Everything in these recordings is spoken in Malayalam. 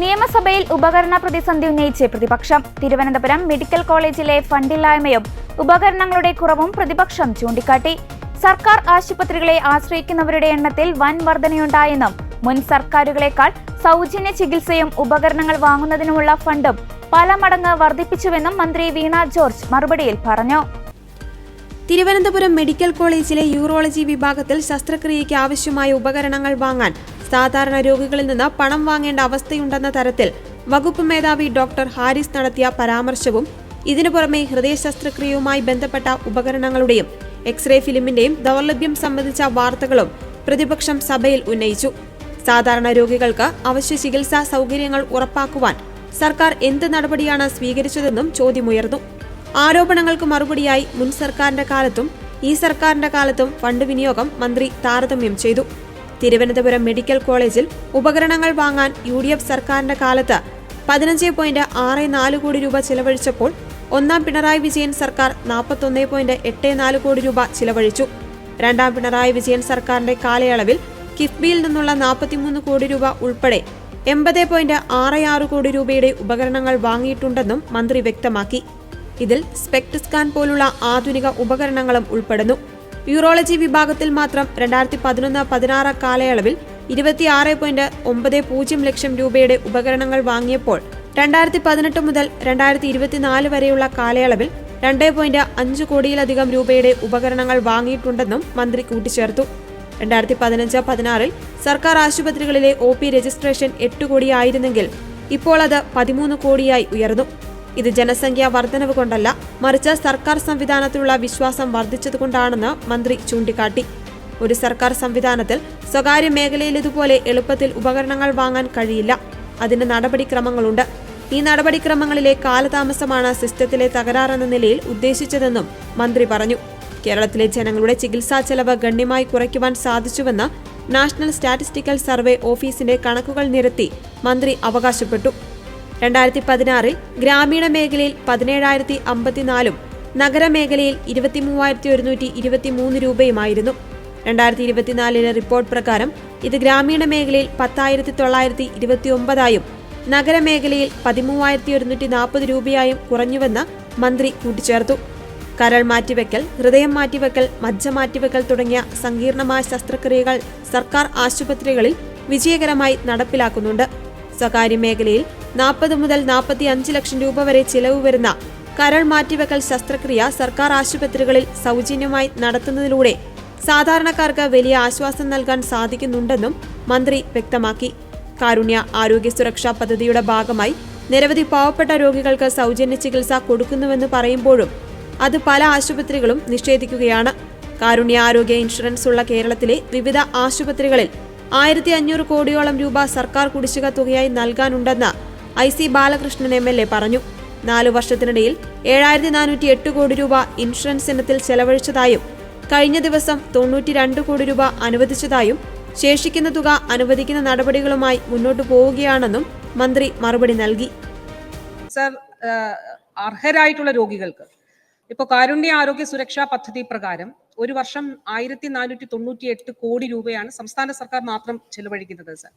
നിയമസഭയിൽ ഉപകരണ പ്രതിസന്ധി ഉന്നയിച്ച് പ്രതിപക്ഷം തിരുവനന്തപുരം മെഡിക്കൽ കോളേജിലെ ഫണ്ടില്ലായ്മയും ഉപകരണങ്ങളുടെ കുറവും പ്രതിപക്ഷം ചൂണ്ടിക്കാട്ടി. സർക്കാർ ആശുപത്രികളെ ആശ്രയിക്കുന്നവരുടെ എണ്ണത്തിൽ വൻ വർധനയുണ്ടായെന്നും മുൻ സർക്കാരുകളെക്കാൾ സൗജന്യ ചികിത്സയും ഉപകരണങ്ങൾ വാങ്ങുന്നതിനുമുള്ള ഫണ്ടും പല മടങ്ങ് വർദ്ധിപ്പിച്ചുവെന്നും മന്ത്രി വീണ ജോർജ് മറുപടിയിൽ പറഞ്ഞു. തിരുവനന്തപുരം മെഡിക്കൽ കോളേജിലെ യൂറോളജി വിഭാഗത്തിൽ ശസ്ത്രക്രിയയ്ക്ക് ആവശ്യമായ ഉപകരണങ്ങൾ വാങ്ങാൻ സാധാരണ രോഗികളിൽ നിന്ന് പണം വാങ്ങേണ്ട അവസ്ഥയുണ്ടെന്ന തരത്തിൽ വകുപ്പ് മേധാവി ഡോക്ടർ ഹാരിസ് നടത്തിയ പരാമർശവും ഇതിനു പുറമെ ഹൃദയ ശസ്ത്രക്രിയയുമായി ബന്ധപ്പെട്ട ഉപകരണങ്ങളുടെയും എക്സ്റേ ഫിലിമിന്റെയും ദൗർലഭ്യം സംബന്ധിച്ച വാർത്തകളും പ്രതിപക്ഷം സഭയിൽ ഉന്നയിച്ചു. സാധാരണ രോഗികൾക്ക് അവശ്യ ചികിത്സാ സൗകര്യങ്ങൾ ഉറപ്പാക്കുവാൻ സർക്കാർ എന്ത് നടപടിയാണ് സ്വീകരിച്ചതെന്നും ചോദ്യമുയർന്നു. ആരോപണങ്ങൾക്ക് മറുപടിയായി മുൻ സർക്കാരിന്റെ കാലത്തും ഈ സർക്കാരിന്റെ കാലത്തും ഫണ്ട് വിനിയോഗം മന്ത്രി താരതമ്യം ചെയ്തു. തിരുവനന്തപുരം മെഡിക്കൽ കോളേജിൽ ഉപകരണങ്ങൾ വാങ്ങാൻ യു ഡി എഫ് സർക്കാരിന്റെ കാലത്ത് പതിനഞ്ച് പോയിന്റ് ആറ് നാല് കോടി രൂപ ചിലവഴിച്ചപ്പോൾ ഒന്നാം പിണറായി വിജയൻ സർക്കാർ നാൽപ്പത്തൊന്ന് പോയിന്റ് എട്ട് നാല് കോടി രൂപ ചിലവഴിച്ചു. രണ്ടാം പിണറായി വിജയൻ സർക്കാരിന്റെ കാലയളവിൽ കിഫ്ബിയിൽ നിന്നുള്ള നാൽപ്പത്തിമൂന്ന് കോടി രൂപ ഉൾപ്പെടെ എൺപത് പോയിന്റ് ആറ് ആറ് കോടി രൂപയുടെ ഉപകരണങ്ങൾ വാങ്ങിയിട്ടുണ്ടെന്നും മന്ത്രി വ്യക്തമാക്കി. ഇതിൽ സ്പെക്ട് സ്കാൻ പോലുള്ള ആധുനിക ഉപകരണങ്ങളും ഉൾപ്പെടുന്നു. യൂറോളജി വിഭാഗത്തിൽ മാത്രം രണ്ടായിരത്തി പതിനൊന്ന് പതിനാറ് കാലയളവിൽ ഇരുപത്തിയാറ് പോയിന്റ് ഒമ്പത് പൂജ്യം ലക്ഷം രൂപയുടെ ഉപകരണങ്ങൾ വാങ്ങിയപ്പോൾ രണ്ടായിരത്തി പതിനെട്ട് മുതൽ രണ്ടായിരത്തി ഇരുപത്തിനാല് വരെയുള്ള കാലയളവിൽ രണ്ട് പോയിന്റ് അഞ്ച് കോടിയിലധികം രൂപയുടെ ഉപകരണങ്ങൾ വാങ്ങിയിട്ടുണ്ടെന്നും മന്ത്രി കൂട്ടിച്ചേർത്തു. രണ്ടായിരത്തി പതിനഞ്ച് പതിനാറിൽ സർക്കാർ ആശുപത്രികളിലെ ഒ പി രജിസ്ട്രേഷൻ എട്ട് കോടിയായിരുന്നെങ്കിൽ ഇപ്പോൾ അത് പതിമൂന്ന് കോടിയായി ഉയർന്നു. ഇത് ജനസംഖ്യാ വർധനവ് കൊണ്ടല്ല മറിച്ച് സർക്കാർ സംവിധാനത്തിലുള്ള വിശ്വാസം വർദ്ധിച്ചതുകൊണ്ടാണെന്ന് മന്ത്രി ചൂണ്ടിക്കാട്ടി. ഒരു സർക്കാർ സംവിധാനത്തിൽ സ്വകാര്യ മേഖലയിലേതുപോലെ എളുപ്പത്തിൽ ഉപകരണങ്ങൾ വാങ്ങാൻ കഴിയില്ല. അതിന് നടപടിക്രമങ്ങളുണ്ട്. ഈ നടപടിക്രമങ്ങളിലെ കാലതാമസമാണ് സിസ്റ്റത്തിലെ തകരാറെന്ന നിലയിൽ ഉദ്ദേശിച്ചതെന്നും മന്ത്രി പറഞ്ഞു. കേരളത്തിലെ ജനങ്ങളുടെ ചികിത്സാ ചെലവ് ഗണ്യമായി കുറയ്ക്കുവാൻ സാധിച്ചുവെന്ന് നാഷണൽ സ്റ്റാറ്റിസ്റ്റിക്കൽ സർവേ ഓഫീസിന്റെ കണക്കുകൾ നിരത്തി മന്ത്രി അവകാശപ്പെട്ടു. രണ്ടായിരത്തി പതിനാറിൽ ഗ്രാമീണ മേഖലയിൽ പതിനേഴായിരത്തി അമ്പത്തിനാലും നഗരമേഖലയിൽ ഇരുപത്തിമൂവായിരത്തി ഒരുന്നൂറ്റി ഇരുപത്തിമൂന്ന് രൂപയുമായിരുന്നു. രണ്ടായിരത്തി ഇരുപത്തിനാലിലെ റിപ്പോർട്ട് പ്രകാരം ഇത് ഗ്രാമീണ മേഖലയിൽ പത്തായിരത്തി തൊള്ളായിരത്തി ഇരുപത്തിയൊമ്പതായും നഗരമേഖലയിൽ പതിമൂവായിരത്തി ഒരുന്നൂറ്റി നാൽപ്പത് രൂപയായും കുറഞ്ഞുവെന്ന് മന്ത്രി കൂട്ടിച്ചേർത്തു. കരൾ മാറ്റിവെക്കൽ ഹൃദയം മാറ്റിവെക്കൽ മജ്ജ മാറ്റിവെക്കൽ തുടങ്ങിയ സങ്കീർണമായ ശസ്ത്രക്രിയകൾ സർക്കാർ ആശുപത്രികളിൽ വിജയകരമായി നടപ്പിലാക്കുന്നുണ്ട്. സ്വകാര്യ മേഖലയിൽ നാൽപ്പത് മുതൽ നാൽപ്പത്തി അഞ്ച് ലക്ഷം രൂപ വരെ ചിലവ് വരുന്ന കരൾ മാറ്റിവെക്കൽ ശസ്ത്രക്രിയ സർക്കാർ ആശുപത്രികളിൽ സൗജന്യമായി നടത്തുന്നതിലൂടെ സാധാരണക്കാർക്ക് വലിയ ആശ്വാസം നൽകാൻ സാധിക്കുന്നുണ്ടെന്നും മന്ത്രി വ്യക്തമാക്കി. കാരുണ്യ ആരോഗ്യ സുരക്ഷാ പദ്ധതിയുടെ ഭാഗമായി നിരവധി പാവപ്പെട്ട രോഗികൾക്ക് സൗജന്യ ചികിത്സ കൊടുക്കുന്നുവെന്ന് പറയുമ്പോഴും അത് പല ആശുപത്രികളും നിഷേധിക്കുകയാണ്. കാരുണ്യ ആരോഗ്യ ഇൻഷുറൻസ് ഉള്ള കേരളത്തിലെ വിവിധ ആശുപത്രികളിൽ ആയിരത്തി അഞ്ഞൂറ് കോടിയോളം രൂപ സർക്കാർ കുടിശ്ശിക തുകയായി നൽകാനുണ്ടെന്ന് I C Balakrishnan M L A പറഞ്ഞു. നാലു വർഷത്തിനിടയിൽ ഏഴായിരത്തി നാനൂറ്റി എട്ട് കോടി രൂപ ഇൻഷുറൻസ് ഇനത്തിൽ ചെലവഴിച്ചതായും കഴിഞ്ഞ ദിവസം തൊണ്ണൂറ്റി രണ്ട് കോടി രൂപ അനുവദിച്ചതായും ശേഷിക്കുന്ന തുക അനുവദിക്കുന്ന നടപടികളുമായി മുന്നോട്ടു പോവുകയാണെന്നും മന്ത്രി മറുപടി നൽകി. സർ അർഹരായിട്ടുള്ള രോഗികൾക്ക്. ഇപ്പോൾ കാരുണ്യ ആരോഗ്യ സുരക്ഷാ പദ്ധതി പ്രകാരം ഒരു വർഷം ആയിരത്തി നാനൂറ്റി തൊണ്ണൂറ്റി എട്ട് കോടി രൂപയാണ് സംസ്ഥാന സർക്കാർ മാത്രം ചെലവഴിക്കുന്നത് സർ.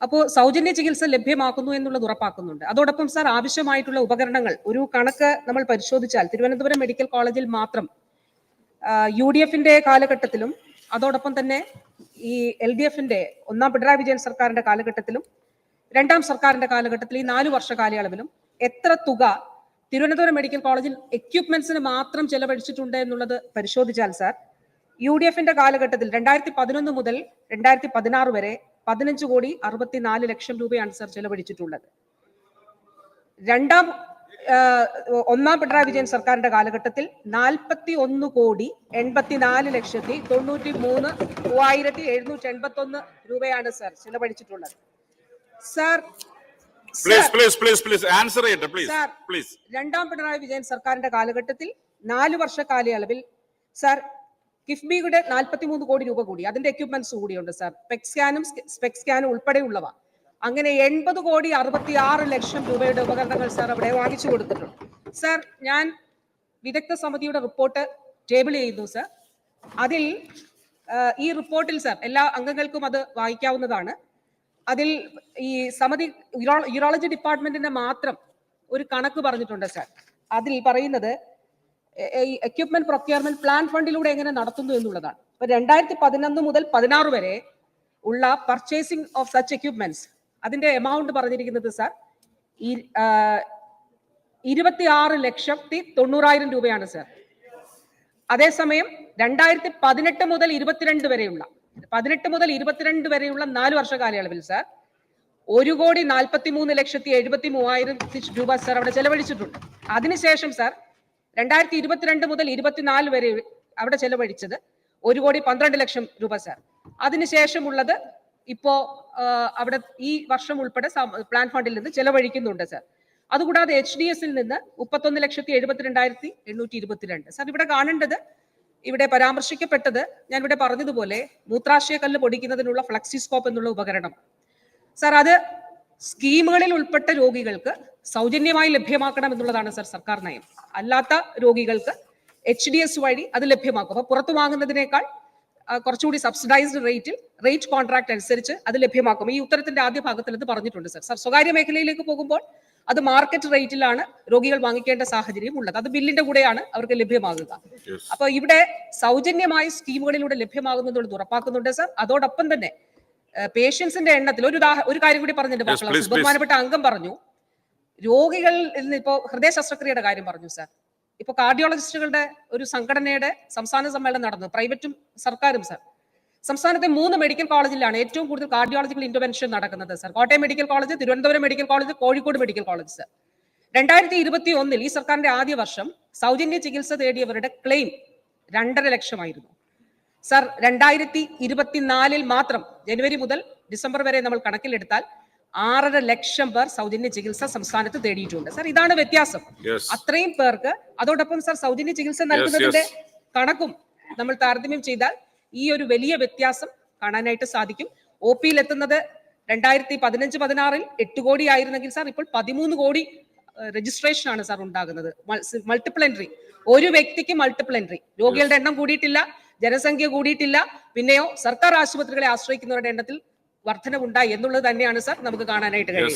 അപ്പോൾ സൗജന്യ ചികിത്സ ലഭ്യമാക്കുന്നു എന്നുള്ളത് ഉറപ്പാക്കുന്നുണ്ട്. അതോടൊപ്പം സാർ ആവശ്യമായിട്ടുള്ള ഉപകരണങ്ങൾ ഒരു കണക്ക് നമ്മൾ പരിശോധിച്ചാൽ തിരുവനന്തപുരം മെഡിക്കൽ കോളേജിൽ മാത്രം യു ഡി എഫിന്റെ കാലഘട്ടത്തിലും അതോടൊപ്പം തന്നെ ഈ എൽ ഡി എഫിന്റെ ഒന്നാം പിണറായി വിജയൻ സർക്കാരിന്റെ കാലഘട്ടത്തിലും രണ്ടാം സർക്കാരിന്റെ കാലഘട്ടത്തിൽ ഈ നാലു വർഷ കാലയളവിലും എത്ര തുക തിരുവനന്തപുരം മെഡിക്കൽ കോളേജിൽ എക്യുപ്മെന്റ്സിന് മാത്രം ചെലവഴിച്ചിട്ടുണ്ട് എന്നുള്ളത് പരിശോധിച്ചാൽ സാർ യു ഡി എഫിന്റെ കാലഘട്ടത്തിൽ രണ്ടായിരത്തി പതിനൊന്ന് മുതൽ രണ്ടായിരത്തി പതിനാറ് വരെ പതിനഞ്ച് കോടി അറുപത്തിനാല് ലക്ഷം രൂപയാണ് സാർ ചെലവഴിച്ചിട്ടുള്ളത്. രണ്ടാം ഒന്നാം പിണറായി വിജയൻ സർക്കാരിന്റെ കാലഘട്ടത്തിൽ നാൽപ്പത്തി ഒന്ന് കോടി എൺപത്തിനാല് ലക്ഷത്തി തൊണ്ണൂറ്റി മൂന്ന് മൂവായിരത്തി എഴുന്നൂറ്റി എൺപത്തി ഒന്ന് രൂപയാണ് sir ചെലവഴിച്ചിട്ടുള്ളത്. Sir please please please please answer ചെയ്യട്ടെ പ്ലീസ് സാർ പ്ലീസ് രണ്ടാം പിണറായി വിജയൻ സർക്കാരിന്റെ കാലഘട്ടത്തിൽ നാല് വർഷ കാലയളവിൽ സാർ കിഫ്ബിയുടെ നാൽപ്പത്തിമൂന്ന് കോടി രൂപ കൂടി അതിന്റെ എക്യുപ്മെന്റ്സ് കൂടിയുണ്ട് സാർ പെക് സ്കാനും സ്പെക് സ്കാനും ഉൾപ്പെടെയുള്ളവ. അങ്ങനെ എൺപത് കോടി അറുപത്തി ആറ് ലക്ഷം രൂപയുടെ ഉപകരണങ്ങൾ സാർ അവിടെ വാങ്ങിച്ചു കൊടുത്തിട്ടുണ്ട്. സാർ ഞാൻ വിദഗ്ധ സമിതിയുടെ റിപ്പോർട്ട് ടേബിൾ ചെയ്യുന്നു സാർ അതിൽ ഈ റിപ്പോർട്ടിൽ സാർ എല്ലാ അംഗങ്ങൾക്കും അത് വായിക്കാവുന്നതാണ്. അതിൽ ഈ സമിതി യൂറോ- യൂറോളജി ഡിപ്പാർട്ട്മെന്റിന്റെ മാത്രം ഒരു കണക്ക് പറഞ്ഞിട്ടുണ്ട് സാർ. അതിൽ പറയുന്നത് ഈ എക്യുപ്മെന്റ് പ്രൊക്യൂർമെന്റ് പ്ലാൻ ഫണ്ടിലൂടെ എങ്ങനെ നടത്തുന്നു എന്നുള്ളതാണ്. ഇപ്പൊ രണ്ടായിരത്തി പതിനൊന്ന് മുതൽ പതിനാറ് വരെ ഉള്ള പർച്ചേസിംഗ് ഓഫ് സച്ച് എക്യുപ്മെന്റ്സ് അതിന്റെ എമൗണ്ട് പറഞ്ഞിരിക്കുന്നത് സാർ ഇരുപത്തി ആറ് ലക്ഷത്തി തൊണ്ണൂറായിരം രൂപയാണ് സാർ. അതേസമയം രണ്ടായിരത്തി പതിനെട്ട് മുതൽ ഇരുപത്തിരണ്ട് വരെയുള്ള പതിനെട്ട് മുതൽ ഇരുപത്തിരണ്ട് വരെയുള്ള നാല് വർഷ കാലയളവിൽ സാർ ഒരു കോടി നാൽപ്പത്തി മൂന്ന് ലക്ഷത്തി എഴുപത്തി മൂവായിരം രൂപ സാർ അവിടെ ചെലവഴിച്ചിട്ടുണ്ട്. അതിനുശേഷം സാർ രണ്ടായിരത്തി ഇരുപത്തിരണ്ട് മുതൽ ഇരുപത്തിനാല് വരെ അവിടെ ചെലവഴിച്ചത് ഒരു കോടി പന്ത്രണ്ട് ലക്ഷം രൂപ സാർ അതിനുശേഷമുള്ളത് ഇപ്പോ അവിടെ ഈ വർഷം ഉൾപ്പെടെ പ്ലാൻ ഫണ്ടിൽ നിന്ന് ചെലവഴിക്കുന്നുണ്ട് സാർ അതുകൂടാതെ എച്ച് ഡി എസിൽ നിന്ന് മുപ്പത്തൊന്ന് ലക്ഷത്തി എഴുപത്തിരണ്ടായിരത്തി എണ്ണൂറ്റി ഇരുപത്തിരണ്ട്. സാർ ഇവിടെ കാണേണ്ടത് ഇവിടെ പരാമർശിക്കപ്പെട്ടത് ഞാൻ ഇവിടെ പറഞ്ഞതുപോലെ മൂത്രാശയ കല്ല് പൊടിക്കുന്നതിനുള്ള ഫ്ലക്സിസ്കോപ്പ് എന്നുള്ള ഉപകരണം. സാർ അത് സ്കീമുകളിൽ ഉൾപ്പെട്ട രോഗികൾക്ക് സൗജന്യമായി ലഭ്യമാക്കണം എന്നുള്ളതാണ് സാർ സർക്കാർ നയം. അല്ലാത്ത രോഗികൾക്ക് എച്ച് ഡി എസ് വഴി അത് ലഭ്യമാക്കും. അപ്പൊ പുറത്തു വാങ്ങുന്നതിനേക്കാൾ കുറച്ചുകൂടി സബ്സിഡൈസ്ഡ് റേറ്റിൽ റേറ്റ് കോൺട്രാക്ട് അനുസരിച്ച് അത് ലഭ്യമാക്കും. ഈ ഉത്തരത്തിന്റെ ആദ്യ ഭാഗത്തിൽ ഇത് പറഞ്ഞിട്ടുണ്ട് സാർ സ്വകാര്യ മേഖലയിലേക്ക് പോകുമ്പോൾ അത് മാർക്കറ്റ് റേറ്റിലാണ് രോഗികൾ വാങ്ങിക്കേണ്ട സാഹചര്യം ഉള്ളത്. അത് ബില്ലിന്റെ കൂടെയാണ് അവർക്ക് ലഭ്യമാകുക. അപ്പോൾ അപ്പൊ ഇവിടെ സൗജന്യമായി സ്കീമുകളിലൂടെ ലഭ്യമാകുന്നത് ഉറപ്പാക്കുന്നുണ്ട് സർ. അതോടൊപ്പം തന്നെ പേഷ്യൻസിന്റെ എണ്ണത്തിൽ ഒരു ഒരു കാര്യം കൂടി പറഞ്ഞിട്ടുണ്ട്. ബഹുമാനപ്പെട്ട അംഗം പറഞ്ഞു. രോഗികൾ നിന്ന് ഇപ്പോ ഹൃദയ ശസ്ത്രക്രിയയുടെ കാര്യം പറഞ്ഞു സർ. ഇപ്പൊ കാർഡിയോളജിസ്റ്റുകളുടെ ഒരു സംഘടനയുടെ സംസ്ഥാന സമ്മേളനം നടന്നു. പ്രൈവറ്റും സർക്കാരും സാർ. സംസ്ഥാനത്തെ മൂന്ന് മെഡിക്കൽ കോളേജിലാണ് ഏറ്റവും കൂടുതൽ കാർഡിയോളജിക്കൽ ഇന്റർവെൻഷൻ നടക്കുന്നത് sir Kottayam medical college Thiruvananthapuram medical college Kozhikode medical college sir രണ്ടായിരത്തി ഇരുപത്തി ഒന്നിൽ ഈ സർക്കാരിന്റെ ആദ്യ വർഷം സൗജന്യ ചികിത്സ തേടിയവരുടെ ക്ലെയിം രണ്ടര ലക്ഷമായിരുന്നു. സർ രണ്ടായിരത്തി ഇരുപത്തിനാലിൽ മാത്രം ജനുവരി മുതൽ ഡിസംബർ വരെ നമ്മൾ കണക്കിലെടുത്താൽ ആറര ലക്ഷം പേർ സൗജന്യ ചികിത്സ സംസ്ഥാനത്ത് തേടിയിട്ടുണ്ട്. സർ ഇതാണ് വ്യത്യാസം. അത്രയും പേർക്ക് അതോടൊപ്പം സർ സൗജന്യ ചികിത്സ നൽകുന്നതിന്റെ കണക്കും നമ്മൾ താരതമ്യം ചെയ്താൽ ഈ ഒരു വലിയ വ്യത്യാസം കാണാനായിട്ട് സാധിക്കും. ഒ പിയിൽ എത്തുന്നത് രണ്ടായിരത്തി പതിനഞ്ച് പതിനാറിൽ എട്ട് കോടി ആയിരുന്നെങ്കിൽ സാർ ഇപ്പോൾ പതിമൂന്ന് കോടി രജിസ്ട്രേഷൻ ആണ് സാർ ഉണ്ടാകുന്നത്. മൾട്ടിപ്പിൾ എൻട്രി ഒരു വ്യക്തിക്ക് മൾട്ടിപ്പിൾ എൻട്രി രോഗികളുടെ എണ്ണം കൂടിയിട്ടില്ല ജനസംഖ്യ കൂടിയിട്ടില്ല പിന്നെയോ സർക്കാർ ആശുപത്രികളെ ആശ്രയിക്കുന്നവരുടെ എണ്ണത്തിൽ വർധനവുണ്ടായി എന്നുള്ളത് തന്നെയാണ് സാർ നമുക്ക് കാണാനായിട്ട് കഴിയും.